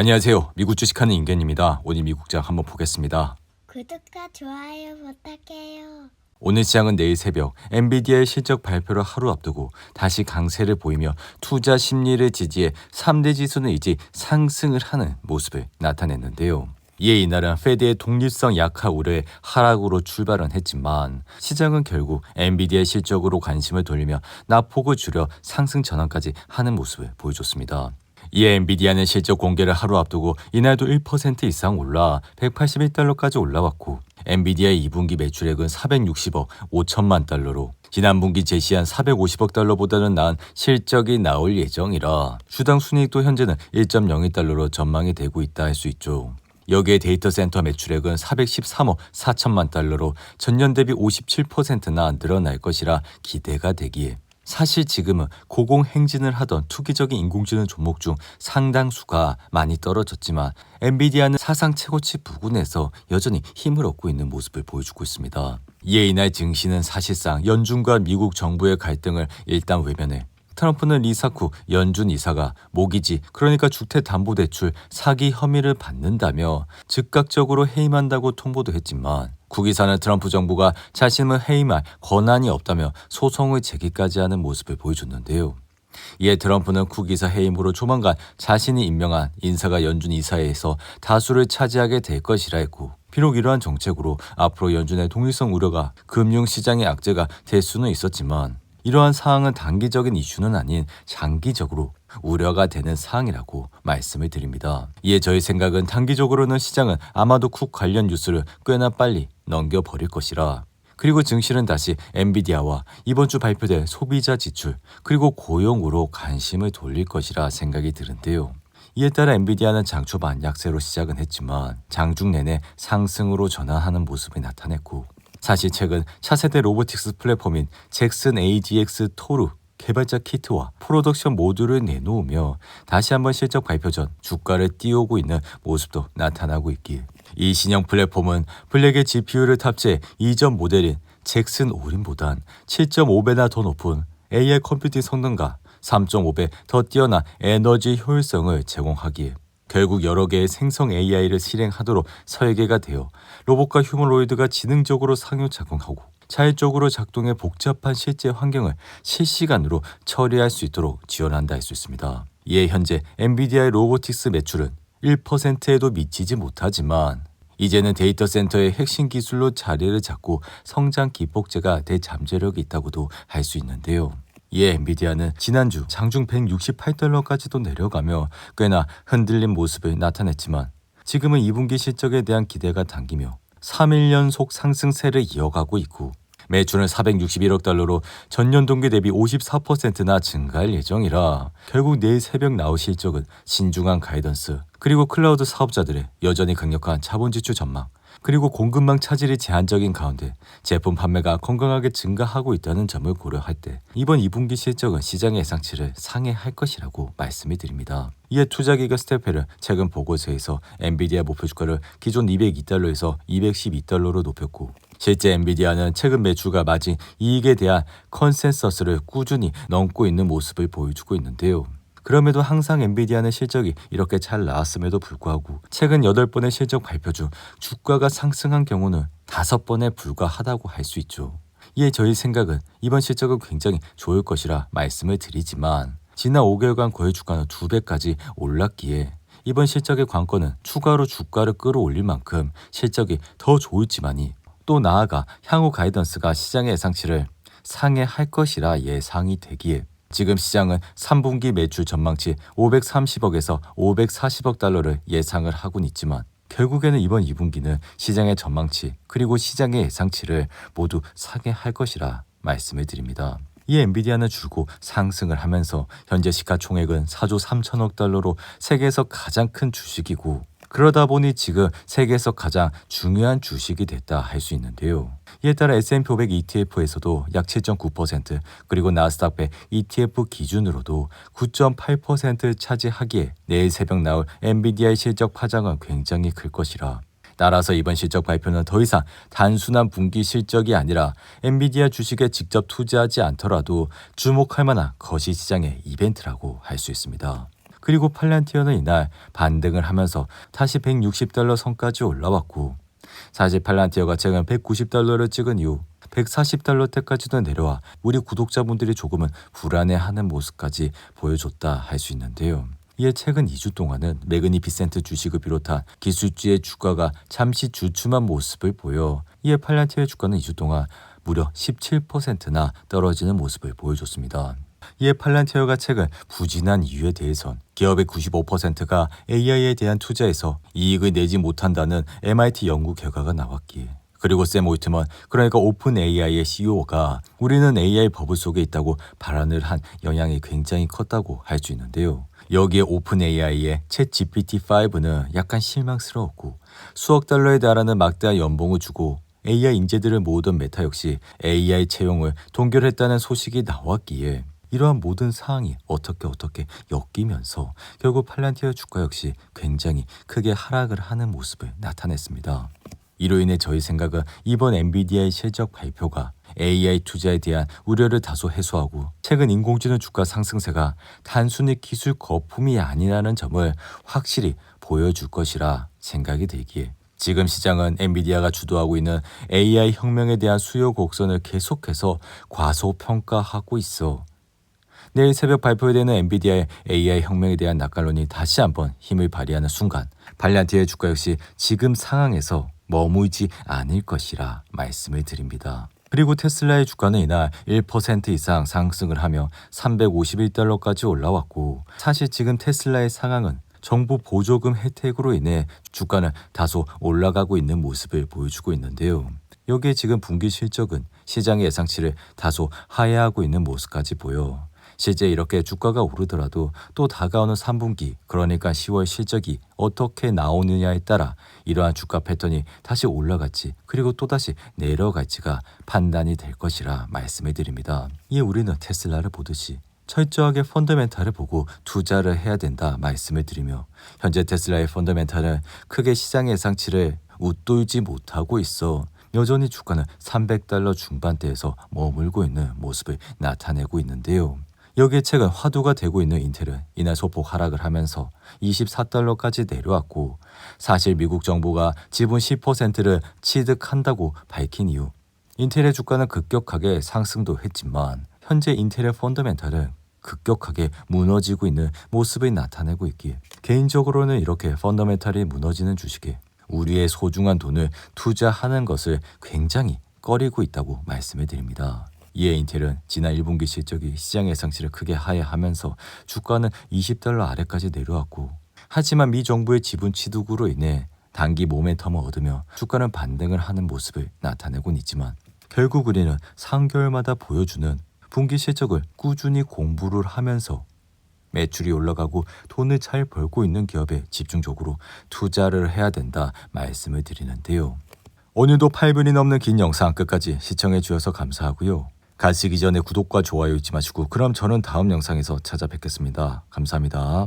안녕하세요. 미국 주식하는 임견입니다. 오늘 미국장 한번 보겠습니다. 구독과 좋아요 부탁해요. 오늘 시장은 내일 새벽 엔비디아의 실적 발표를 하루 앞두고 다시 강세를 보이며 투자 심리를 지지해 3대 지수는 이제 상승을 하는 모습을 나타냈는데요. 이에 이날은 페드의 독립성 약화 우려에 하락으로 출발은 했지만 시장은 결국 엔비디아 실적으로 관심을 돌리며 낙폭을 줄여 상승 전환까지 하는 모습을 보여줬습니다. 이에 엔비디아는 실적 공개를 하루 앞두고 이날도 1% 이상 올라 181달러까지 올라왔고 엔비디아의 2분기 매출액은 460억 5천만 달러로 지난 분기 제시한 450억 달러보다는 나은 실적이 나올 예정이라 주당 순이익도 현재는 1.02달러로 전망이 되고 있다 할 수 있죠. 여기에 데이터 센터 매출액은 413억 4천만 달러로 전년 대비 57%나 늘어날 것이라 기대가 되기에 사실 지금은 고공행진을 하던 투기적인 인공지능 종목 중 상당수가 많이 떨어졌지만 엔비디아는 사상 최고치 부근에서 여전히 힘을 얻고 있는 모습을 보여주고 있습니다. 이에 이날 증시는 사실상 연준과 미국 정부의 갈등을 일단 외면해 트럼프는 리사쿠 연준 이사가 모기지 그러니까 주택담보대출 사기 혐의를 받는다며 즉각적으로 해임한다고 통보도 했지만 국이사는 트럼프 정부가 자신을 해임할 권한이 없다며 소송을 제기까지 하는 모습을 보여줬는데요. 이에 트럼프는 국이사 해임으로 조만간 자신이 임명한 인사가 연준 이사회에서 다수를 차지하게 될 것이라 했고 비록 이러한 정책으로 앞으로 연준의 독립성 우려가 금융시장의 악재가 될 수는 있었지만 이러한 사항은 단기적인 이슈는 아닌 장기적으로 우려가 되는 사항이라고 말씀을 드립니다. 이에 저희 생각은 단기적으로는 시장은 아마도 쿡 관련 뉴스를 꽤나 빨리 넘겨버릴 것이라 그리고 증시는 다시 엔비디아와 이번 주 발표될 소비자 지출 그리고 고용으로 관심을 돌릴 것이라 생각이 드는데요. 이에 따라 엔비디아는 장 초반 약세로 시작은 했지만 장중 내내 상승으로 전환하는 모습이 나타냈고 사실 최근 차세대 로보틱스 플랫폼인 잭슨 AGX 토르 개발자 키트와 프로덕션 모듈을 내놓으며 다시 한번 실적 발표 전 주가를 띄우고 있는 모습도 나타나고 있기에 이 신형 플랫폼은 블랙의 GPU를 탑재해 이전 모델인 잭슨 오린보단 7.5배나 더 높은 AI 컴퓨팅 성능과 3.5배 더 뛰어난 에너지 효율성을 제공하기에 결국 여러 개의 생성 AI를 실행하도록 설계가 되어 로봇과 휴머노이드가 지능적으로 상호 작용하고 자율적으로 작동해 복잡한 실제 환경을 실시간으로 처리할 수 있도록 지원한다 할 수 있습니다. 이에 현재 엔비디아의 로보틱스 매출은 1%에도 미치지 못하지만 이제는 데이터 센터의 핵심 기술로 자리를 잡고 성장 기폭제가 대잠재력이 있다고도 할 수 있는데요. 이에 엔비디아는 지난주 장중 168달러까지도 내려가며 꽤나 흔들린 모습을 나타냈지만 지금은 2분기 실적에 대한 기대가 당기며 3일 연속 상승세를 이어가고 있고 매출은 461억 달러로 전년 동기 대비 54%나 증가할 예정이라 결국 내일 새벽 나올 실적은 신중한 가이던스 그리고 클라우드 사업자들의 여전히 강력한 자본 지출 전망 그리고 공급망 차질이 제한적인 가운데 제품 판매가 건강하게 증가하고 있다는 점을 고려할 때 이번 2분기 실적은 시장의 예상치를 상회할 것이라고 말씀을 드립니다. 이에 투자기가 스테펠은 최근 보고서에서 엔비디아 목표 주가를 기존 202달러에서 212달러로 높였고 실제 엔비디아는 최근 매출과 마진 이익에 대한 컨센서스를 꾸준히 넘고 있는 모습을 보여주고 있는데요. 그럼에도 항상 엔비디아는 실적이 이렇게 잘 나왔음에도 불구하고 최근 8번의 실적 발표 중 주가가 상승한 경우는 5번에 불과하다고 할 수 있죠. 이에 저희 생각은 이번 실적은 굉장히 좋을 것이라 말씀을 드리지만 지난 5개월간 거의 주가는 2배까지 올랐기에 이번 실적의 관건은 추가로 주가를 끌어올릴 만큼 실적이 더 좋을지만이 또 나아가 향후 가이던스가 시장의 예상치를 상회할 것이라 예상이 되기에 지금 시장은 3분기 매출 전망치 530억에서 540억 달러를 예상을 하곤 있지만 결국에는 이번 2분기는 시장의 전망치 그리고 시장의 예상치를 모두 상회할 것이라 말씀을 드립니다. 이 엔비디아는 줄고 상승을 하면서 현재 시가총액은 4조 3천억 달러로 세계에서 가장 큰 주식이고 그러다 보니 지금 세계에서 가장 중요한 주식이 됐다 할 수 있는데요. 이에 따라 S&P 500 ETF에서도 약 7.9% 그리고 나스닥 100 ETF 기준으로도 9.8% 차지하기에 내일 새벽 나올 엔비디아의 실적 파장은 굉장히 클 것이라 따라서 이번 실적 발표는 더 이상 단순한 분기 실적이 아니라 엔비디아 주식에 직접 투자하지 않더라도 주목할 만한 거시 시장의 이벤트라고 할 수 있습니다. 그리고 팔란티어는 이날 반등을 하면서 다시 160달러 선까지 올라왔고 사실 팔란티어가 최근 190달러를 찍은 이후 140달러대까지도 내려와 우리 구독자분들이 조금은 불안해하는 모습까지 보여줬다 할 수 있는데요. 이에 최근 2주 동안은 매그니피센트 주식을 비롯한 기술주의 주가가 잠시 주춤한 모습을 보여 이에 팔란티어의 주가는 2주 동안 무려 17%나 떨어지는 모습을 보여줬습니다. 이에 팔란티어가 최근 부진한 이유에 대해선 기업의 95%가 AI에 대한 투자에서 이익을 내지 못한다는 MIT 연구 결과가 나왔기에 그리고 샘 올트먼 그러니까 오픈 AI의 CEO가 우리는 AI 버블 속에 있다고 발언을 한 영향이 굉장히 컸다고 할 수 있는데요. 여기에 오픈 AI의 챗 GPT-5는 약간 실망스러웠고 수억 달러에 달하는 막대한 연봉을 주고 AI 인재들을 모으던 메타 역시 AI 채용을 동결했다는 소식이 나왔기에 이러한 모든 사항이 어떻게 어떻게 엮이면서 결국 팔란티어 주가 역시 굉장히 크게 하락을 하는 모습을 나타냈습니다. 이로 인해 저희 생각은 이번 엔비디아의 실적 발표가 AI 투자에 대한 우려를 다소 해소하고 최근 인공지능 주가 상승세가 단순히 기술 거품이 아니라는 점을 확실히 보여줄 것이라 생각이 들기에 지금 시장은 엔비디아가 주도하고 있는 AI 혁명에 대한 수요 곡선을 계속해서 과소평가하고 있어 내일 새벽 발표되는 엔비디아의 AI 혁명에 대한 낙관론이 다시 한번 힘을 발휘하는 순간 발란티의 주가 역시 지금 상황에서 머무지 않을 것이라 말씀을 드립니다. 그리고 테슬라의 주가는 이날 1% 이상 상승을 하며 351달러까지 올라왔고 사실 지금 테슬라의 상황은 정부 보조금 혜택으로 인해 주가는 다소 올라가고 있는 모습을 보여주고 있는데요. 여기에 지금 분기 실적은 시장의 예상치를 다소 하회하고 있는 모습까지 보여 실제 이렇게 주가가 오르더라도 또 다가오는 3분기 그러니까 10월 실적이 어떻게 나오느냐에 따라 이러한 주가 패턴이 다시 올라갈지 그리고 또다시 내려갈지가 판단이 될 것이라 말씀을 드립니다. 이에 우리는 테슬라를 보듯이 철저하게 펀더멘탈을 보고 투자를 해야 된다 말씀을 드리며 현재 테슬라의 펀더멘탈은 크게 시장 예상치를 웃돌지 못하고 있어 여전히 주가는 300달러 중반대에서 머물고 있는 모습을 나타내고 있는데요. 여기에 최근 화두가 되고 있는 인텔은 이날 소폭 하락을 하면서 24달러까지 내려왔고 사실 미국 정부가 지분 10%를 취득한다고 밝힌 이후 인텔의 주가는 급격하게 상승도 했지만 현재 인텔의 펀더멘탈은 급격하게 무너지고 있는 모습을 나타내고 있기에 개인적으로는 이렇게 펀더멘탈이 무너지는 주식에 우리의 소중한 돈을 투자하는 것을 굉장히 꺼리고 있다고 말씀을 드립니다. 이에 인텔은 지난 1분기 실적이 시장 예상치를 크게 하회하면서 주가는 20달러 아래까지 내려왔고 하지만 미 정부의 지분 취득으로 인해 단기 모멘텀을 얻으며 주가는 반등을 하는 모습을 나타내곤 있지만 결국 우리는 3개월마다 보여주는 분기 실적을 꾸준히 공부를 하면서 매출이 올라가고 돈을 잘 벌고 있는 기업에 집중적으로 투자를 해야 된다 말씀을 드리는데요. 오늘도 8분이 넘는 긴 영상 끝까지 시청해 주셔서 감사하고요. 가시기 전에 구독과 좋아요 잊지 마시고 그럼 저는 다음 영상에서 찾아뵙겠습니다. 감사합니다.